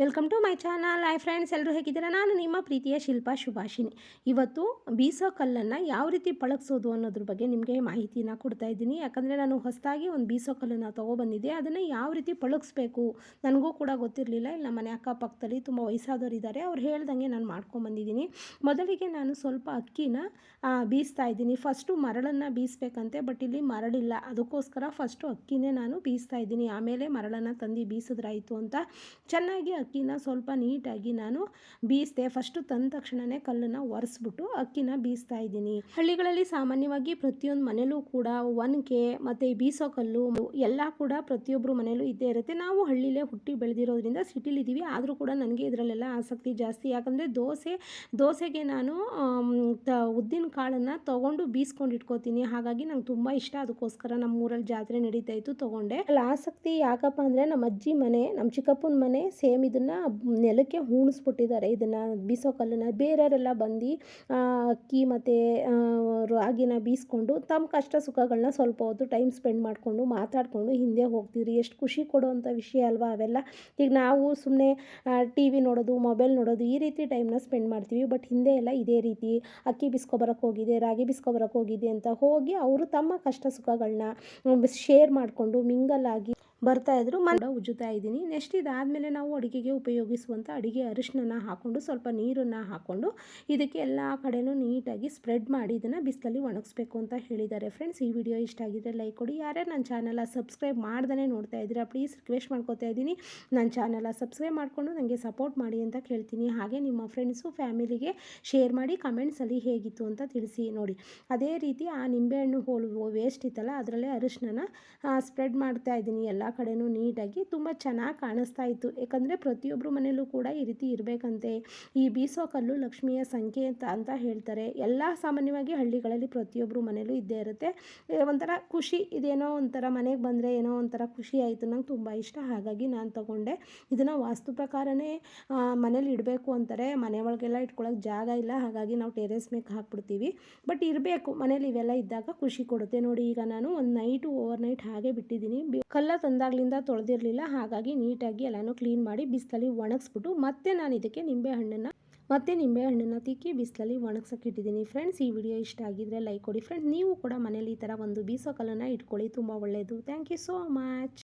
Welcome to my channel hi friends ಎಲ್ಲರೂ ಹೇಗಿದ್ದೀರಾ? ನಾನು ನಿಮ್ಮ ಪ್ರೀತಿಯ ಶಿಲ್ಪಾ ಶುಭಾಷಿನಿ ಇವತ್ತು ಬೀಸೋ ಕಲ್ಲನ್ನು ಯಾವ ರೀತಿ ಪಳಗಿಸೋದು ಅನ್ನೋದ್ರ ಬಗ್ಗೆ ನಿಮಗೆ ಮಾಹಿತಿನ ಕೊಡ್ತಾ ಇದ್ದೀನಿ. ಯಾಕಂದರೆ ನಾನು ಹೊಸದಾಗಿ ಒಂದು ಬೀಸೋ ಕಲ್ಲನ್ನು ತೊಗೊಬಂದಿದ್ದೆ. ಅದನ್ನು ಯಾವ ರೀತಿ ಪಳಗಿಸ್ಬೇಕು ನನಗೂ ಕೂಡ ಗೊತ್ತಿರಲಿಲ್ಲ. ಇಲ್ಲ ನಮ್ಮ ಮನೆ ಅಕ್ಕಪಕ್ಕದಲ್ಲಿ ತುಂಬ ವಯಸ್ಸಾದವರು ಇದ್ದಾರೆ ಅವ್ರು ಹೇಳ್ದಂಗೆ ನಾನು ಮಾಡ್ಕೊಂಬಂದಿದ್ದೀನಿ ಮೊದಲಿಗೆ ನಾನು ಸ್ವಲ್ಪ ಅಕ್ಕಿನ ಬೀಸ್ತಾ ಇದ್ದೀನಿ. ಫಸ್ಟು ಮರಳನ್ನು ಬೀಸಬೇಕಂತೆ ಬಟ್ ಇಲ್ಲಿ ಮರಳಿಲ್ಲ. ಅದಕ್ಕೋಸ್ಕರ ಫಸ್ಟು ಅಕ್ಕಿನೇ ನಾನು ಬೀಸ್ತಾ ಇದ್ದೀನಿ. ಆಮೇಲೆ ಮರಳನ್ನು ತಂದು ಬೀಸಿದ್ರಾಯಿತು ಅಂತ ಚೆನ್ನಾಗಿ ಅಕ್ಕಿನ ಸ್ವಲ್ಪ ನೀಟಾಗಿ ನಾನು ಬೀಸ್ದೆ. ಫಸ್ಟು ತಂದ ತಕ್ಷಣವೇ ಕಲ್ಲನ್ನು ಒರೆಸ್ಬಿಟ್ಟು ಅಕ್ಕಿನ ಬೀಸ್ತಾ ಇದ್ದೀನಿ. ಹಳ್ಳಿಗಳಲ್ಲಿ ಸಾಮಾನ್ಯವಾಗಿ ಪ್ರತಿಯೊಂದು ಮನೆಯಲ್ಲೂ ಕೂಡ ಒನಕೆ ಮತ್ತು ಬೀಸೋ ಕಲ್ಲು ಎಲ್ಲ ಕೂಡ ಪ್ರತಿಯೊಬ್ಬರು ಮನೇಲೂ ಇದ್ದೇ ಇರುತ್ತೆ. ನಾವು ಹಳ್ಳಿಲೇ ಹುಟ್ಟಿ ಬೆಳೆದಿರೋದ್ರಿಂದ ಸಿಟಿಲಿದ್ದೀವಿ ಆದರೂ ಕೂಡ ನನಗೆ ಇದರಲ್ಲೆಲ್ಲ ಆಸಕ್ತಿ ಜಾಸ್ತಿ. ಯಾಕಂದರೆ ದೋಸೆ, ದೋಸೆಗೆ ನಾನು ತ, ಉದ್ದಿನ ಕಾಳನ್ನು ತೊಗೊಂಡು ಬೀಸ್ಕೊಂಡು ಇಟ್ಕೋತೀನಿ. ಹಾಗಾಗಿ ನಂಗೆ ತುಂಬ ಇಷ್ಟ. ಅದಕ್ಕೋಸ್ಕರ ನಮ್ಮ ಊರಲ್ಲಿ ಜಾತ್ರೆ ನಡೀತಾ ಇತ್ತು. ತೊಗೊಂಡೆ. ಅಲ್ಲಿ ಆಸಕ್ತಿ ಯಾಕಪ್ಪ ಅಂದರೆ ನಮ್ಮ ಅಜ್ಜಿ ಮನೆ, ನಮ್ಮ ಚಿಕ್ಕಪ್ಪನ ಮನೆ ಸೇಮ್ ಇದನ್ನು ನೆಲಕ್ಕೆ ಹೂಣಿಸ್ಬಿಟ್ಟಿದ್ದಾರೆ. ಇದನ್ನು ಬೀಸೋ ಕಲ್ಲನ್ನು ಬೇರೆಯವರೆಲ್ಲ ಬಂದು ಅಕ್ಕಿ ಮತ್ತು ರಾಗಿನ ಬೀಸ್ಕೊಂಡು ತಮ್ಮ ಕಷ್ಟ ಸುಖಗಳನ್ನ ಸ್ವಲ್ಪ ಹೊತ್ತು ಟೈಮ್ ಸ್ಪೆಂಡ್ ಮಾಡಿಕೊಂಡು ಮಾತಾಡಿಕೊಂಡು ಹಿಂದೆ ಹೋಗ್ತಿದ್ರಿ ಎಷ್ಟು ಖುಷಿ ಕೊಡುವಂಥ ವಿಷಯ ಅಲ್ವಾ ಅವೆಲ್ಲ. ಈಗ ನಾವು ಸುಮ್ಮನೆ ಟಿ ವಿ ನೋಡೋದು ಮೊಬೈಲ್ ನೋಡೋದು ಈ ರೀತಿ ಟೈಮ್ನ ಸ್ಪೆಂಡ್ ಮಾಡ್ತೀವಿ. ಬಟ್ ಹಿಂದೆ ಎಲ್ಲ ಇದೇ ರೀತಿ, ಅಕ್ಕಿ ಬಿಸ್ಕೊಬರಕ್ಕೆ ಹೋಗಿದೆ, ರಾಗಿ ಬಿಸ್ಕೊಬರಕ್ಕೆ ಹೋಗಿದೆ ಅಂತ ಹೋಗಿ ಅವರು ತಮ್ಮ ಕಷ್ಟ ಸುಖಗಳನ್ನ ಶೇರ್ ಮಾಡಿಕೊಂಡು ಮಿಂಗಲ್ ಆಗಿ ಬರ್ತಾ ಇದ್ರು. ಮನ ಉಜ್ಜುತ್ತಾ ಇದ್ದೀನಿ. ನೆಕ್ಸ್ಟ್ ಇದಾದಮೇಲೆ ನಾವು ಅಡುಗೆಗೆ ಉಪಯೋಗಿಸುವಂಥ ಅಡುಗೆ ಅರಿಶಿನ ಹಾಕ್ಕೊಂಡು ಸ್ವಲ್ಪ ನೀರನ್ನು ಹಾಕ್ಕೊಂಡು ಇದಕ್ಕೆ ಎಲ್ಲ ಕಡೆನೂ ನೀಟಾಗಿ ಸ್ಪ್ರೆಡ್ ಮಾಡಿ ಇದನ್ನು ಬಿಸಿಲಲ್ಲಿ ಒಣಗಿಸ್ಬೇಕು ಅಂತ ಹೇಳಿದ್ದಾರೆ. ಫ್ರೆಂಡ್ಸ್, ಈ ವಿಡಿಯೋ ಇಷ್ಟ ಆಗಿದ್ರೆ ಲೈಕ್ ಕೊಡಿ. ಯಾರ್ಯಾರು ನನ್ನ ಚಾನಲ ಸಬ್ಸ್ಕ್ರೈಬ್ ಮಾಡ್ದೇ ನೋಡ್ತಾ ಇದ್ದೀರಾ, ಪ್ಲೀಸ್ ರಿಕ್ವೆಸ್ಟ್ ಮಾಡ್ಕೋತಾ ಇದ್ದೀನಿ. ನನ್ನ ಚಾನಲ ಸಬ್ಸ್ಕ್ರೈಬ್ ಮಾಡಿಕೊಂಡು ನನಗೆ ಸಪೋರ್ಟ್ ಮಾಡಿ ಅಂತ ಕೇಳ್ತೀನಿ. ಹಾಗೆ ನಿಮ್ಮ ಫ್ರೆಂಡ್ಸು, ಫ್ಯಾಮಿಲಿಗೆ ಶೇರ್ ಮಾಡಿ ಕಮೆಂಟ್ಸಲ್ಲಿ ಹೇಗಿತ್ತು ಅಂತ ತಿಳಿಸಿ ನೋಡಿ. ಅದೇ ರೀತಿ ಆ ನಿಂಬೆಹಣ್ಣು ಹೋಲು ವೇಸ್ಟ್ ಇತ್ತಲ್ಲ, ಅದರಲ್ಲೇ ಅರಿಶಿನ ಸ್ಪ್ರೆಡ್ ಮಾಡ್ತಾ ಇದ್ದೀನಿ. ಎಲ್ಲ ಕಡೆನೂ ನೀಟಾಗಿ ತುಂಬ ಚೆನ್ನಾಗಿ ಕಾಣಿಸ್ತಾ ಇತ್ತು. ಯಾಕಂದರೆ ಪ್ರತಿಯೊಬ್ಬರು ಮನೆಯಲ್ಲೂ ಕೂಡ ಈ ರೀತಿ ಇರಬೇಕಂತೆ. ಈ ಬೀಸೋ ಕಲ್ಲು ಲಕ್ಷ್ಮಿಯ ಸಂಖ್ಯೆ ಅಂತ ಅಂತ ಹೇಳ್ತಾರೆ. ಎಲ್ಲ ಸಾಮಾನ್ಯವಾಗಿ ಹಳ್ಳಿಗಳಲ್ಲಿ ಪ್ರತಿಯೊಬ್ಬರು ಮನೆಯಲ್ಲೂ ಇದ್ದೇ ಇರುತ್ತೆ. ಒಂಥರ ಖುಷಿ, ಇದೇನೋ ಒಂಥರ ಮನೆಗೆ ಬಂದರೆ ಏನೋ ಒಂಥರ ಖುಷಿ ಆಯಿತು, ನಂಗೆ ತುಂಬ ಇಷ್ಟ. ಹಾಗಾಗಿ ನಾನು ತಗೊಂಡೆ. ಇದನ್ನು ವಾಸ್ತು ಪ್ರಕಾರನೇ ಮನೇಲಿ ಇಡಬೇಕು ಅಂತಾರೆ. ಮನೆ ಒಳಗೆಲ್ಲ ಇಟ್ಕೊಳ್ಳೋಕೆ ಜಾಗ ಇಲ್ಲ. ಹಾಗಾಗಿ ನಾವು ಟೆರೇಸ್ ಮೇಲೆ ಹಾಕ್ಬಿಡ್ತೀವಿ. ಬಟ್ ಇರಬೇಕು ಮನೇಲಿ ಇವೆಲ್ಲ ಇದ್ದಾಗ ಖುಷಿ ಕೊಡುತ್ತೆ. ನೋಡಿ ಈಗ ನಾನು ಒಂದು ನೈಟು ಓವರ್ ನೈಟ್ ಹಾಗೆ ಬಿಟ್ಟಿದ್ದೀನಿ. ಕಲ್ಲ ಕಲ್ಲ ತಂದಾಗ್ಲಿಂದ ತೊಳೆದಿರಲಿಲ್ಲ. ಹಾಗಾಗಿ ನೀಟಾಗಿ ಎಲ್ಲನೂ ಕ್ಲೀನ್ ಮಾಡಿ ಬಿಸಿಲಲ್ಲಿ ಒಣಗಿಸ್ಬಿಟ್ಟು ಮತ್ತೆ ನಾನು ಇದಕ್ಕೆ ನಿಂಬೆ ಹಣ್ಣನ್ನು, ಮತ್ತೆ ನಿಂಬೆ ಹಣ್ಣನ್ನು ತಿಕ್ಕಿ ಬಿಸಿಲಲ್ಲಿ ಒಣಗ್ಸೋಕೆ ಇಟ್ಟಿದ್ದೀನಿ. ಫ್ರೆಂಡ್ಸ್ ಈ ವಿಡಿಯೋ ಇಷ್ಟ ಆಗಿದ್ರೆ ಲೈಕ್ ಕೊಡಿ. ಫ್ರೆಂಡ್ಸ್ ನೀವು ಕೂಡ ಮನೇಲಿ ಈ ಥರ ಒಂದು ಬೀಸೋ ಕಲ್ಲನ್ನು ಇಟ್ಕೊಳ್ಳಿ. ತುಂಬ ಒಳ್ಳೆಯದು ಥ್ಯಾಂಕ್ ಯು ಸೋ ಮಚ್